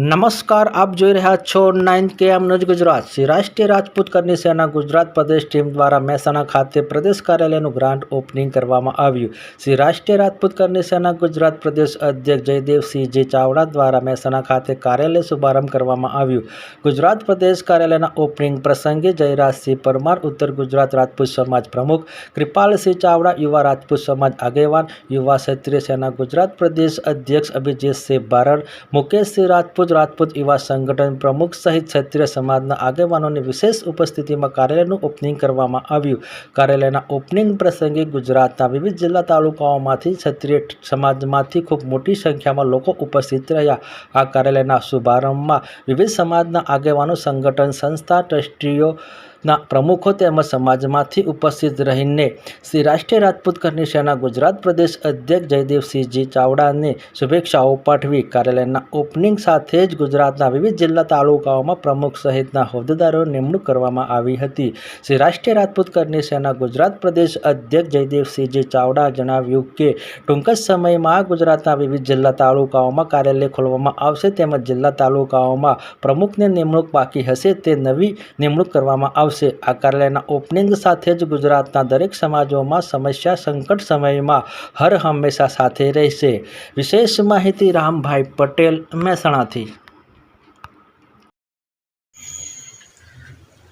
નમસ્કાર, આપ જોઈ રહ્યા છો નાઇન કે એમ ન્યૂઝ ગુજરાત. શ્રી રાષ્ટ્રીય રાજપૂત કરની સેના ગુજરાત પ્રદેશ ટીમ દ્વારા મહેસાણા ખાતે પ્રદેશ કાર્યાલયનું ગ્રાન્ડ ઓપનિંગ કરવામાં આવ્યું. શ્રી રાષ્ટ્રીય રાજપૂત કરની સેના ગુજરાત પ્રદેશ અધ્યક્ષ જયદેવસિંહજી ચાવડા દ્વારા મહેસાણા ખાતે કાર્યાલય શુભારંભ કરવામાં આવ્યું. ગુજરાત પ્રદેશ કાર્યાલયના ઓપનિંગ પ્રસંગે જયરાજસિંહ પરમાર, ઉત્તર ગુજરાત રાજપૂત સમાજ પ્રમુખ, કૃપાલસિંહ ચાવડા, યુવા રાજપૂત સમાજ આગેવાન, યુવા ક્ષત્રિય સેના ગુજરાત પ્રદેશ અધ્યક્ષ અભિજીતસિંહ બારડ, મુકેશસિંહ રાજપૂત રાજપૂત યુવા સંગઠન પ્રમુખ સહિત ક્ષત્રિય સમાજના આગેવાનોની વિશેષ ઉપસ્થિતિમાં કાર્યાલયનું ઓપનિંગ કરવામાં આવ્યું. કાર્યાલયના ઓપનિંગ પ્રસંગે ગુજરાતના વિવિધ જિલ્લા તાલુકાઓમાંથી ક્ષત્રિય સમાજમાંથી ખૂબ મોટી સંખ્યામાં લોકો ઉપસ્થિત રહ્યા. આ કાર્યાલયના શુભારંભમાં વિવિધ સમાજના આગેવાનો, સંગઠન, સંસ્થા, ટ્રસ્ટીઓ ના, પ્રમુખો તેમજ સમાજમાંથી ઉપસ્થિત રહીને શ્રી રાષ્ટ્રીય રાજપૂત કરની ગુજરાત પ્રદેશ અધ્યક્ષ જયદેવસિંહજી ચાવડાને શુભેચ્છાઓ પાઠવી કાર્યાલયના ઓપનિંગ સાથે જ ગુજરાતના વિવિધ જિલ્લા તાલુકાઓમાં પ્રમુખ સહિતના હોદ્દેદારો નિમણૂક કરવામાં આવી હતી. શ્રી રાષ્ટ્રીય રાજપૂત કરની ગુજરાત પ્રદેશ અધ્યક્ષ જયદેવસિંહજી ચાવડા જણાવ્યું કે, ટૂંક જ સમયમાં ગુજરાતના વિવિધ જિલ્લા તાલુકાઓમાં કાર્યાલય ખોલવામાં આવશે તેમજ જિલ્લા તાલુકાઓમાં પ્રમુખની નિમણૂક બાકી હશે તે નવી નિમણૂક કરવામાં આવશે. આ કાર્યાલયના ઓપનિંગ સાથે જ ગુજરાતના દરેક સમાજોમાં સમસ્યા સંકટ સમયમાં હર હંમેશા સાથે રહેશે. વિશેષ માહિતી રામભાઈ પટેલ મહેસાણાથી.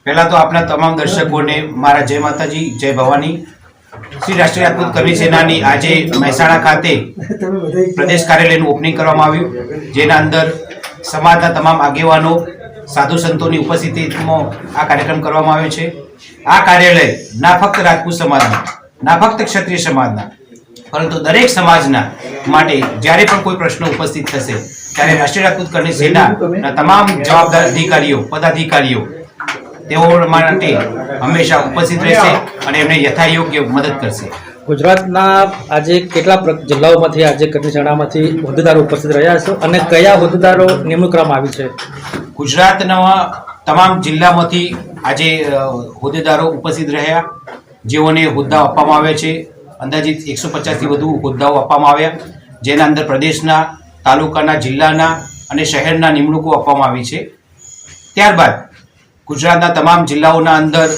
પહેલા તો આપણા તમામ દર્શકોને મારા જય માતાજી, જય ભવાની. શ્રી રાષ્ટ્રીય રાજપૂત કવિ સેનાની આજે મહેસાણા ખાતે પ્રદેશ કાર્યાલયનું ઓપનિંગ કરવામાં આવ્યું, જેના અંદર સમાજના તમામ આગેવાનો સાધુ સંતોની ઉપસ્થિતિમાં આ કાર્યક્રમ કરવામાં આવ્યો છે. આ કાર્યાલય ના ફક્ત રાજપૂત સમાજના, ના ફક્ત ક્ષત્રિય સમાજના, પરંતુ દરેક સમાજના માટે જ્યારે પણ કોઈ પ્રશ્ન ઉપસ્થિત થશે, ત્યારે રાષ્ટ્રીય રાજપૂત કરની સેનાના તમામ જવાબદાર અધિકારીઓ, પદાધિકારીઓ, તેઓ માટે હંમેશા ઉપસ્થિત રહેશે અને એમને યથાયોગ્ય મદદ કરશે. ગુજરાતના આજે કેટલા જિલ્લાઓમાંથી, આજે કટની જણામાંથી હોદ્દેદારો ઉપસ્થિત રહ્યા છે અને કયા હોદ્દેદારો નિમણૂક કરવામાં આવી છે? ગુજરાતના તમામ જિલ્લામાંથી આજે હોદ્દેદારો ઉપસ્થિત રહ્યા. જેઓને હોદ્દા આપવામાં આવ્યા છે. અંદાજિત એકસો પચાસથી વધુ હોદ્દાઓ આપવામાં આવ્યા. જેના અંદર પ્રદેશના, તાલુકાના, જિલ્લાના અને શહેરના નિમણૂકો આપવામાં આવી છે. ત્યારબાદ ગુજરાતના તમામ જિલ્લાઓના અંદર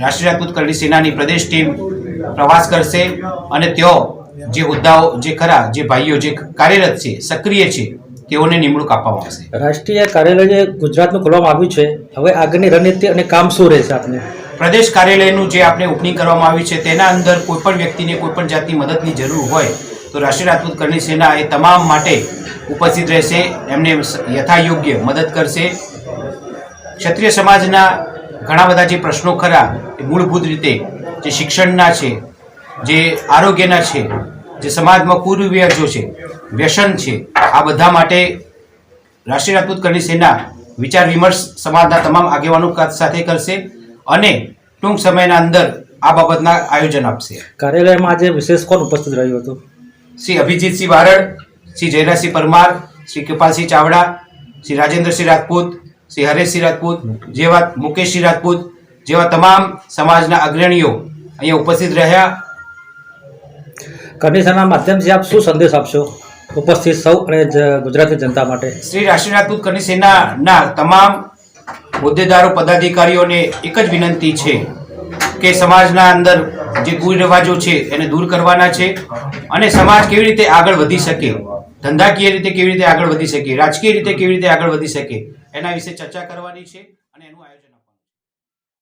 રાષ્ટ્રીય રાજપૂત કરણી સેનાની પ્રદેશ ટીમ પ્રવાસ કરશે અને તેઓ જે હોદ્દાઓ જે ખરા જે ભાઈઓ જે કાર્યરત છે સક્રિય છે તેઓને નિમણૂક આપવામાં આવશે. રાષ્ટ્રીય કાર્યાલય ગુજરાતનું ખોલવામાં આવ્યું છે. હવે આગળની રણનીતિ અને કામ શું રહેશે આપને? પ્રદેશ કાર્યાલયનું જે આપણે ઓપનિંગ કરવામાં આવ્યું છે તેના અંદર કોઈપણ વ્યક્તિને કોઈપણ જાતની મદદની જરૂર હોય તો રાષ્ટ્રીય રાજપૂત કરણી સેના એ તમામ માટે ઉપસ્થિત રહેશે. એમને યથાયોગ્ય મદદ કરશે. ક્ષત્રિય સમાજના ઘણા બધા જે પ્રશ્નો ખરા એ મૂળભૂત રીતે જે શિક્ષણના છે જે આરોગ્યના છે જે સમાજમાં કુરિવાજો છે વ્યસન છે આ બધા માટે રાષ્ટ્રીય રાજપૂત કરણી સેના વિચાર વિમર્શ સમાજના તમામ આગેવાનો સાથે કરશે અને ટૂંક સમયના અંદર આ બાબતના આયોજન આપશે. કાર્યાલયમાં આજે વિશેષ કોણ ઉપસ્થિત રહ્યું હતું? શ્રી અભિજીતસિંહ બારડ શ્રી જયરાજસિંહ પરમાર શ્રી કૃપાલસિંહ ચાવડા શ્રી રાજેન્દ્રસિંહ રાજપૂત શ્રી હરેશસિંહ રાજપૂત જેવા મુકેશસિંહ રાજપૂત જેવા તમામ સમાજના અગ્રણીઓ અહીંયા ઉપસ્થિત રહ્યા. કન્ડિશનના માધ્યમથી આપ શું સંદેશ આપશો? ઉપસ્થિત સૌ અને ગુજરાતની જનતા માટે. શ્રી રાષ્ટ્રીય કરની સેનાના તમામ હોદ્દેદારો પદાધિકારીઓને એક જ વિનંતી છે કે સમાજના અંદર જે કુરિવાજો છે એને દૂર કરવાના છે અને સમાજ કેવી રીતે આગળ વધી શકે ધંધાકીય રીતે કેવી રીતે આગળ વધી શકે રાજકીય રીતે કેવી રીતે આગળ વધી શકે એના વિશે ચર્ચા કરવાની છે અને એનું